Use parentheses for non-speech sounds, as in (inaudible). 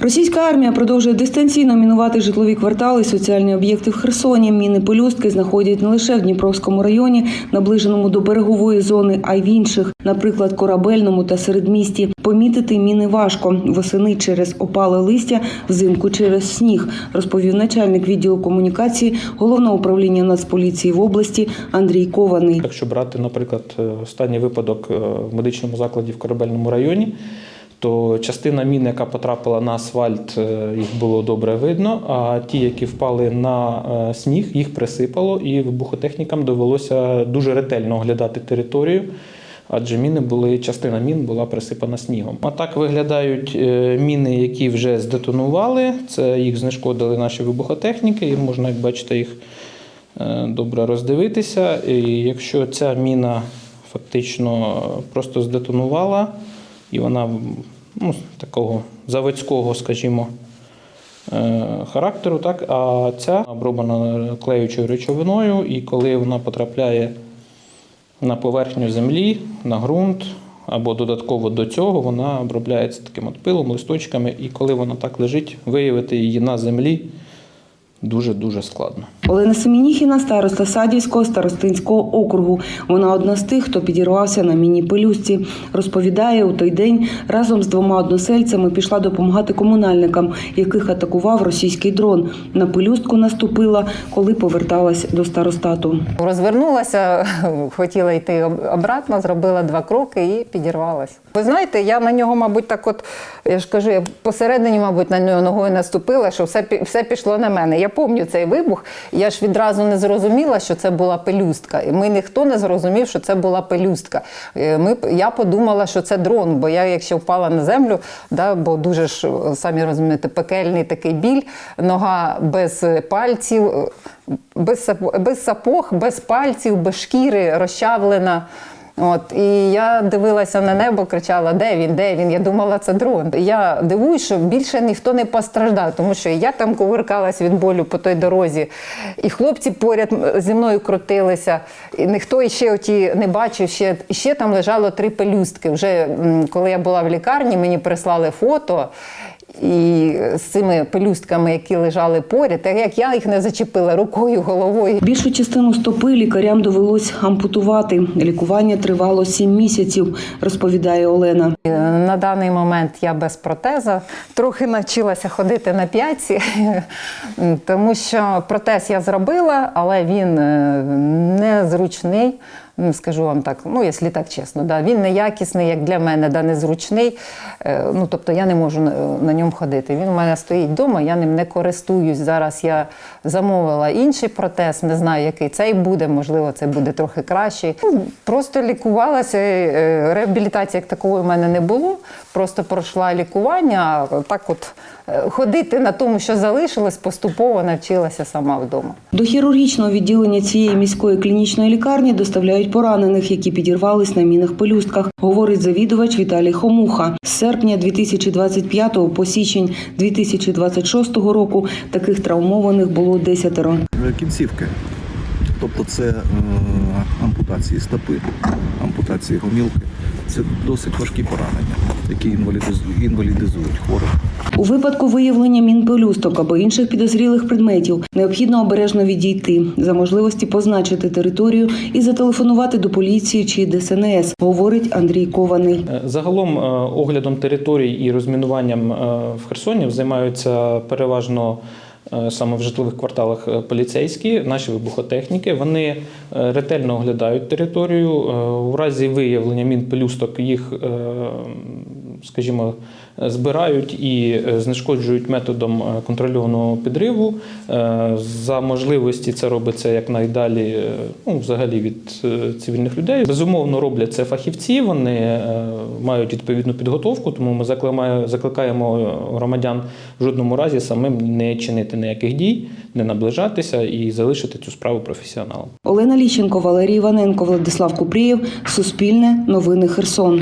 Російська армія продовжує дистанційно мінувати житлові квартали соціальні об'єкти в Херсоні. Міни пелюстки знаходять не лише в Дніпровському районі, наближеному до берегової зони, а й в інших, наприклад, корабельному та середмісті. Помітити міни важко восени через опале листя, взимку через сніг, розповів начальник відділу комунікації головного управління Нацполіції в області Андрій Кований. Якщо брати, наприклад, е, останній випадок е, в медичному закладі в корабельному районі, то частина мін, яка потрапила на асфальт, е, їх було добре видно. А ті, які впали на е, сніг, їх присипало, і вибухотехнікам довелося дуже ретельно оглядати територію. Адже міни були, частина мін була присипана снігом. А так виглядають е, міни, які вже здетонували. Це їх знешкодили наші вибухотехніки, і можна, як бачите, їх добре роздивитися. І якщо ця міна фактично просто здетонувала, і вона ну, такого заводського, скажімо, е, характеру, так, а ця оброблена клеючою речовиною, і коли вона потрапляє на поверхню землі, на ґрунт, або додатково до цього вона обробляється таким от пилом, листочками, і коли вона так лежить, виявити її на землі дуже-дуже складно. Олена Семеніхіна, староста Садівського старостинського округу. Вона одна з тих, хто підірвався на міні-пелюстці. Розповідає, у той день разом з двома односельцями пішла допомагати комунальникам, яких атакував російський дрон. На пелюстку наступила, коли поверталась до старостату. Розвернулася, (laughs) хотіла йти обратно, зробила два кроки і підірвалася. Ви знаєте, я на нього, мабуть, так от, я ж кажу, я посередині, мабуть, на нього ногою наступила, що все, все пішло на мене. Я пам'ятаю цей вибух. Я ж відразу не зрозуміла, що це була пелюстка. Ми ніхто не зрозумів, що це була пелюстка. Е, Ми, я подумала, що це дрон, бо я, якщо впала на землю, да, бо дуже ж, е, самі розумієте, пекельний такий біль, нога без пальців, е, без, без сапог, без пальців, без шкіри, розчавлена. От, і я дивилася на небо, кричала, де він, де він? Я думала, це дрон. Я дивуюсь, що більше ніхто не постраждав, тому що я там кувиркалась від болю по той дорозі, і хлопці поряд зі мною крутилися, і ніхто ще оті не бачив. Ще, ще там лежало три пелюстки. Вже коли я була в лікарні, мені прислали фото. І з цими пелюстками, які лежали поряд, так як я їх не зачепила рукою, головою. Більшу частину стопи лікарям довелось ампутувати. Лікування тривало сім місяців, розповідає Олена. На даний момент я без протеза. Трохи навчилася ходити на п'ятці, (laughs) тому що протез я зробила, але він е, незручний. Ну, Скажу вам так, ну якщо так чесно, да, він неякісний, як для мене, да, незручний. Е, Ну, тобто я не можу на, ньому ходити. Він у мене стоїть вдома, я ним не користуюсь. Зараз я замовила інший протез, не знаю, який цей буде, можливо, це буде трохи кращий. Ну, Просто лікувалася, е, реабілітації як такої в мене не було. Просто пройшла лікування, так от е, ходити на тому, що залишилось, поступово навчилася сама вдома. До хірургічного відділення цієї міської клінічної лікарні доставляють поранених, які підірвались на мінах пелюстках, говорить завідувач Віталій Хомуха. З серпня 2025 по січень 2026 року таких травмованих було десятеро. Кінцівки. Тобто це е, ампутації стопи, ампутації гомілки. Це досить важкі поранення, які інвалідизують, інвалідизують хворих. У випадку виявлення мін пелюсток або інших підозрілих предметів необхідно обережно відійти, за можливості позначити територію і зателефонувати до поліції чи ДСНС, говорить Андрій Кований. Е, Загалом е, оглядом територій і розмінуванням е, в Херсоні займаються переважно саме в житлових кварталах поліцейські, наші вибухотехніки. Вони ретельно оглядають територію. У разі виявлення мін пелюсток їх, скажімо, збирають і е, знешкоджують методом е, контрольованого підриву. Е, За можливості це робиться якнайдалі, е, ну, взагалі від цивільних людей. Безумовно, роблять це фахівці. Вони мають відповідну підготовку, тому ми закликаємо громадян в жодному разі самим не чинити ніяких дій, не наближатися і залишити цю справу професіоналам. Олена Ліщенко, Валерій Іваненко, Владислав Купрієв. Суспільне. Новини Херсон.